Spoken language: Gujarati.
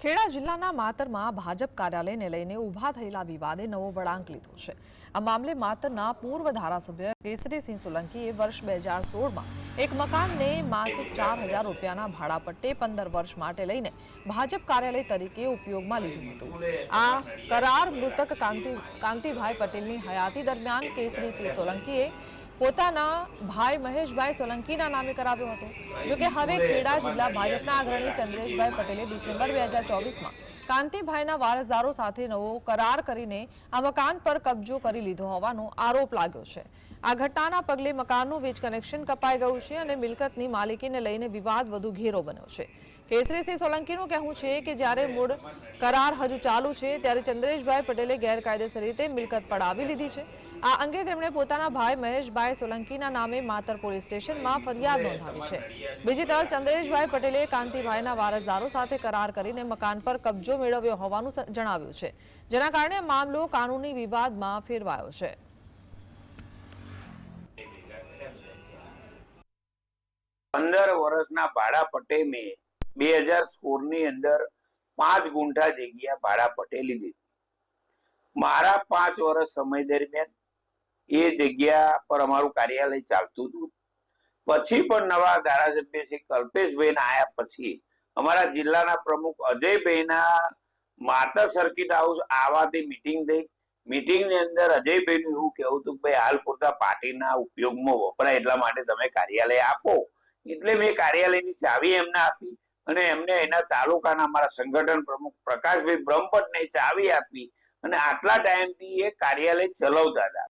ખેડા જિલ્લાના માતરમાં ભાજપ કાર્યાલયને લઈને ઊભા થયેલા વિવાદે નવો વળાંક લીધો છે. આ મામલે માતરના પૂર્વ ધારાસભ્ય કેસરીસિંહ સોલંકીએ વર્ષ બે હજાર સોળમાં એક મકાનને માસિક ચાર હજાર રૂપિયાના ભાડા પટ્ટે પંદર વર્ષ માટે લઈને ભાજપ કાર્યાલય તરીકે ઉપયોગમાં લીધું હતું. આ કરાર મૃતક કાંતિ, કાંતિભાઈ પટેલની હયાતી દરમિયાન કેસરીસિંહ સોલંકીએ પોતાના ભાઈ મહેશભાઈ સોલંકીના નામે કરાવ્યો હતો. જોકે હવે ખેડા જિલ્લા ભાજપના અગ્રણી ચંદ્રેશભાઈ પટેલે ડિસેમ્બર બે હજાર ચોવીસમાં કાંતિભાઈના વારસદારો સાથે નવો કરાર કરીને આ મકાન પર કબજો કરી લીધો હોવાનો આરોપ લાગ્યો છે. આ ઘટનાના પગલે મકાનનું વીજ કનેક્શન કપાઈ ગયું છે અને મિલકતની માલિકીને લઈને વિવાદ વધુ ઘેરો બન્યો છે. કેસરીસિંહ સોલંકીનું કહેવું છે કે જ્યારે મૂળ કરાર હજુ ચાલુ છે, ત્યારે ચંદ્રેશભાઈ પટેલે ગેરકાયદેસર રીતે મિલકત પડાવી લીધી છે. આ અંગે તેમણે પોતાના ભાઈ મહેશભાઈ સોલંકીના નામે માતર પોલીસ સ્ટેશનમાં ફરિયાદ નોંધાવી છે. બીજી તરફ ચંદ્રેશભાઈ પટેલે કાંતિભાઈના વારસદારો સાથે કરાર કરીને મકાન પર કબજો મેળવ્યો હોવાનું જણાવ્યું છે, જેના કારણે મામલો કાનૂની વિવાદમાં ફેરવાયો છે. પંદર વર્ષના ભાડા પટ્ટે મેં બે હજાર સોળની અંદર પાંચ ગુંઠા જગ્યા ભાડા પટ્ટે લીધી મારા પાંચ વર્ષ સમય દરમિયાન એ જગ્યા પર અમારું કાર્યાલય ચાલતું હતું. પછી પણ નવા ધારાસભ્ય શ્રી કલ્પેશભાઈ આવ્યા પછી અમારા જિલ્લાના પ્રમુખ અજયભાઈના માતા સર્કિટ હાઉસ આવાથી મિટિંગ થઈ. મિટિંગની અંદર અજયભાઈનું એવું કહેવું હતું ભાઈ, હાલ પૂરતા પાર્ટીના ઉપયોગમાં વપરાય એટલા માટે તમે કાર્યાલય આપો. એટલે મેં કાર્યાલયની ચાવી એમને આપી અને એમને એના તાલુકાના અમારા સંગઠન પ્રમુખ પ્રકાશભાઈ બ્રહ્મભટ્ટને ચાવી આપી અને આટલા ટાઈમથી એ કાર્યાલય ચલાવતા હતા.